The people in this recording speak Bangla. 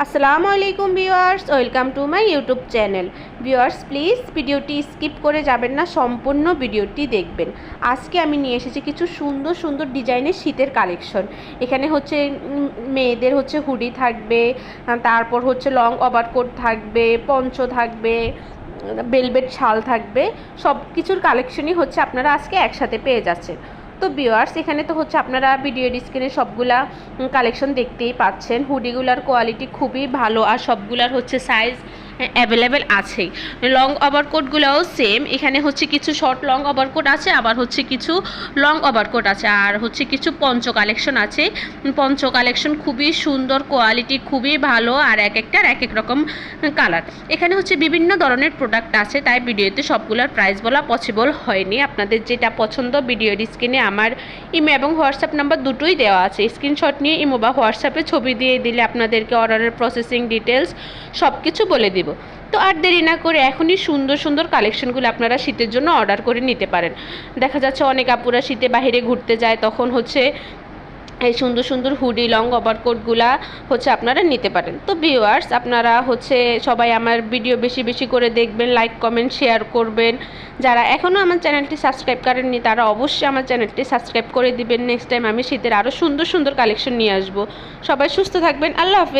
আসসালামু আলাইকুম viewers, welcome to my YouTube channel. Viewers, please ভিডিওটি স্কিপ করে যাবেন না, সম্পূর্ণ ভিডিওটি দেখবেন। আজকে আমি নিয়ে এসেছি কিছু সুন্দর সুন্দর ডিজাইনের শীতের কালেকশন। এখানে হচ্ছে মেয়েদের হচ্ছে হুডি থাকবে তারপর হচ্ছে লং ওভারকোট থাকবে, পঞ্চ থাকবে বেলভেট শাল থাকবে। সব কিছুর কালেকশনই হচ্ছে আপনারা আজকে একসাথে পেয়ে যাচ্ছেন। তো বিওয়ার্স এখানে তো হচ্ছে আপনারা ভিডিও স্ক্রিনে সবগুলা কালেকশন দেখতেই পাচ্ছেন। হুডিগুলার কোয়ালিটি খুবই ভালো আর সবগুলার হচ্ছে সাইজ অ্যাভেলেবেল আছেই লং ওভারকোটগুলোও সেম এখানে হচ্ছে কিছু শর্ট লং ওভারকোট আছে, আবার হচ্ছে কিছু লং ওভারকোট আছে, আর হচ্ছে কিছু পঞ্চ কালেকশন আছে। পঞ্চ কালেকশন খুবই সুন্দর কোয়ালিটি খুবই ভালো, আর এক একটার এক এক রকম কালার এখানে হচ্ছে বিভিন্ন ধরনের প্রোডাক্ট আছে, তাই ভিডিওতে সবগুলোর প্রাইস বলা পসিবল হয়নি। আপনাদের যেটা পছন্দ ভিডিওর স্ক্রিনে আমার ইমো এবং হোয়াটসঅ্যাপ নাম্বার দুটোই দেওয়া আছে। স্ক্রিনশট নিয়ে ইমো বা হোয়াটসঅ্যাপে ছবি দিয়ে দিলে আপনাদেরকে অর্ডারের প্রসেসিং ডিটেলস সব কিছু বলে দিব। তো আর দেরি না করে এখনই সুন্দর সুন্দর কালেকশনগুলো আপনারা শীতের জন্য অর্ডার করে নিতে পারেন। দেখা যাচ্ছে অনেক আপুরা শীতে বাইরে ঘুরতে যায়, তখন হচ্ছে এই সুন্দর সুন্দর হুডি লং ওভারকোটগুলা হচ্ছে আপনারা নিতে পারেন। তো ভিউয়ার্স আপনারা হচ্ছে সবাই আমার ভিডিও বেশি বেশি করে দেখবেন লাইক কমেন্ট শেয়ার করবেন। যারা এখনও আমার চ্যানেলটি সাবস্ক্রাইব করেননি, তারা অবশ্যই আমার চ্যানেলটি সাবস্ক্রাইব করে দিবেন। নেক্সট টাইম আমি শীতের আরও সুন্দর সুন্দর কালেকশন নিয়ে আসব। সবাই সুস্থ থাকবেন। আল্লাহ হাফেজ।